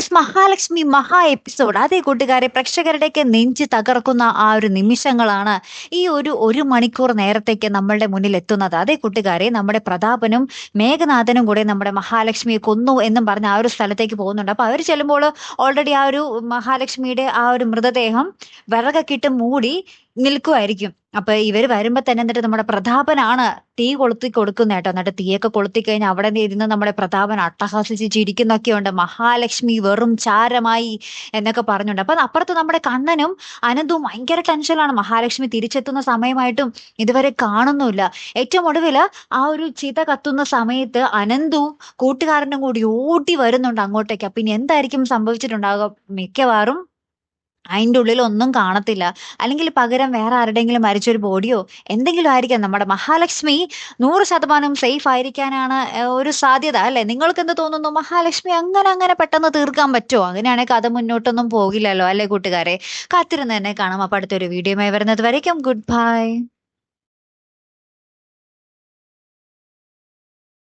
Guys Mahalakshmi മഹാ episode. അതേ കൂട്ടുകാരെ പ്രേക്ഷകരുടെയൊക്കെ നെഞ്ച് തകർക്കുന്ന ആ ഒരു നിമിഷങ്ങളാണ് ഈ ഒരു ഒരു മണിക്കൂർ നേരത്തേക്ക് നമ്മളുടെ മുന്നിൽ എത്തുന്നത്. അതേ കൂട്ടുകാരെ നമ്മുടെ പ്രതാപനും മേഘനാഥനും കൂടെ നമ്മുടെ മഹാലക്ഷ്മിയെ കൊന്നു എന്നും പറഞ്ഞ് ആ ഒരു സ്ഥലത്തേക്ക് പോകുന്നുണ്ട്. അപ്പോൾ അവർ ചെല്ലുമ്പോൾ ഓൾറെഡി ആ ഒരു മഹാലക്ഷ്മിയുടെ ആ ഒരു മൃതദേഹം വിറകൊക്കെ മൂടി നിൽക്കുമായിരിക്കും അപ്പൊ ഇവർ വരുമ്പോ തന്നെ എന്നിട്ട് നമ്മുടെ പ്രതാപനാണ് തീ കൊളുത്തി കൊടുക്കുന്ന കേട്ടോ. എന്നിട്ട് തീയൊക്കെ കൊളുത്തി കഴിഞ്ഞാൽ അവിടെ ഇരുന്ന് നമ്മുടെ പ്രതാപൻ അട്ടഹാസിച്ച് ചിരിക്കുന്നൊക്കെ ഉണ്ട്. മഹാലക്ഷ്മി വെറും ചാരമായി എന്നൊക്കെ പറഞ്ഞുണ്ട്. അപ്പൊ അപ്പുറത്ത് നമ്മുടെ കണ്ണനും അനന്തും ഭയങ്കര ടെൻഷനിലാണ് മഹാലക്ഷ്മി തിരിച്ചെത്തുന്ന സമയമായിട്ടും ഇതുവരെ കാണുന്നുമില്ല. ഏറ്റവും ഒടുവിൽ ആ ഒരു ചിത കത്തുന്ന സമയത്ത് അനന്തും കൂട്ടുകാരനും കൂടി ഓടി വരുന്നുണ്ട് അങ്ങോട്ടേക്ക്. അപ്പൊ ഇനി എന്തായിരിക്കും സംഭവിച്ചിട്ടുണ്ടാകുക മിക്കവാറും അതിന്റെ ഉള്ളിൽ ഒന്നും കാണത്തില്ല. അല്ലെങ്കിൽ പകരം വേറെ ആരുടെങ്കിലും മരിച്ചൊരു ബോഡിയോ എന്തെങ്കിലും ആയിരിക്കാം നമ്മുടെ മഹാലക്ഷ്മി. നൂറ് ശതമാനം സേഫ് ആയിരിക്കാനാണ് ഒരു സാധ്യത അല്ലേ? നിങ്ങൾക്ക് എന്ത് തോന്നുന്നു? മഹാലക്ഷ്മി അങ്ങനെ അങ്ങനെ പെട്ടെന്ന് തീർക്കാൻ പറ്റുമോ? അങ്ങനെയാണെങ്കിൽ കഥ മുന്നോട്ടൊന്നും പോകില്ലല്ലോ അല്ലേ കൂട്ടുകാരെ? കാത്തിരുന്ന് തന്നെ കാണാം. അപ്പം അടുത്തൊരു വീഡിയോയുമായി വരുന്നത് വരയ്ക്കും. Good bye